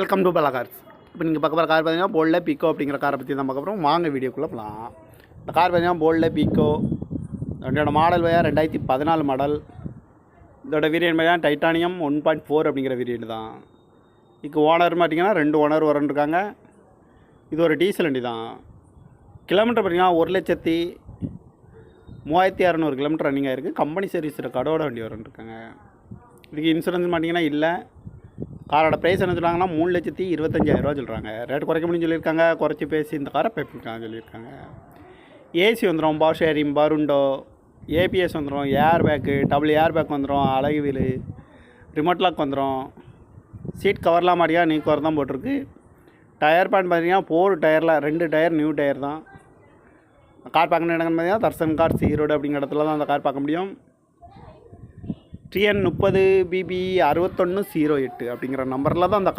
Welcome to பலா cars இப்போ நீங்கள் பார்க்க போகிற கார் பார்த்தீங்கன்னா போல்டில் பிகோ அப்படிங்கிற காரை பற்றி தான் பார்க்க போகிறோம் வாங்க வீடியோக்குள்ளே போகலாம் இந்த கார் பார்த்தீங்கன்னா போல்டில் பிகோ ரெண்டோட மாடல் வயா ரெண்டாயிரத்தி பதினாலு மாடல் இதோட வேரியன்ட் பார்த்தீங்கன்னா டைட்டானியம் ஒன் பாயிண்ட் ஃபோர் அப்படிங்கிற வேரியன்ட் தான். இதுக்கு ஓனர் பார்த்தீங்கன்னா ரெண்டு ஓனர் வரன்ருக்காங்க இது ஒரு டீசல் வண்டி தான். கிலோமீட்டர் பார்த்தீங்கன்னா ஒரு லட்சத்தி மூவாயிரத்தி அறநூறு கிலோமீட்டர் ரன்னிங் ஆயிருக்கு கம்பெனி சர்வீஸ் கடோட வண்டி வரன்ருக்காங்க இதுக்கு இன்சூரன்ஸ் பார்த்தீங்கன்னா இல்லை. காரோட ப்ரைஸ் என்ன சொல்கிறாங்கன்னா மூணு லட்சத்தி இருபத்தஞ்சாயிரரூவா சொல்கிறாங்க ரேட் குறைக்க முடியும்னு சொல்லியிருக்காங்க. குறைச்சி பேசி இந்த காரை பேப்பிருக்காங்க சொல்லியிருக்காங்க. ஏசி வந்துடும் பவர் ஷேரிங் பருண்டோ ஏபிஎஸ் வந்துடும் air bag double air bag வந்துடும் அழகு வீலு ரிமோட் லாக் வந்துடும் சீட் கவர்லாம் மாதிரியா நீ கவர் தான் போட்டிருக்கு. டயர் பேண்ட் பார்த்தீங்கன்னா ஃபோர் டயரில் ரெண்டு டயர் நியூ டயர் தான். கார் பார்க்கணும் இடங்கள் பார்த்தீங்கன்னா தர்சன் கார் ஈரோடு அப்படிங்கிற இடத்துல தான் அந்த கார் பார்க்க முடியும். டிஎன் முப்பது பிபி அறுபத்தொன்று ஜீரோ எட்டு அப்படிங்கிற நம்பரில் தான் அந்த கார்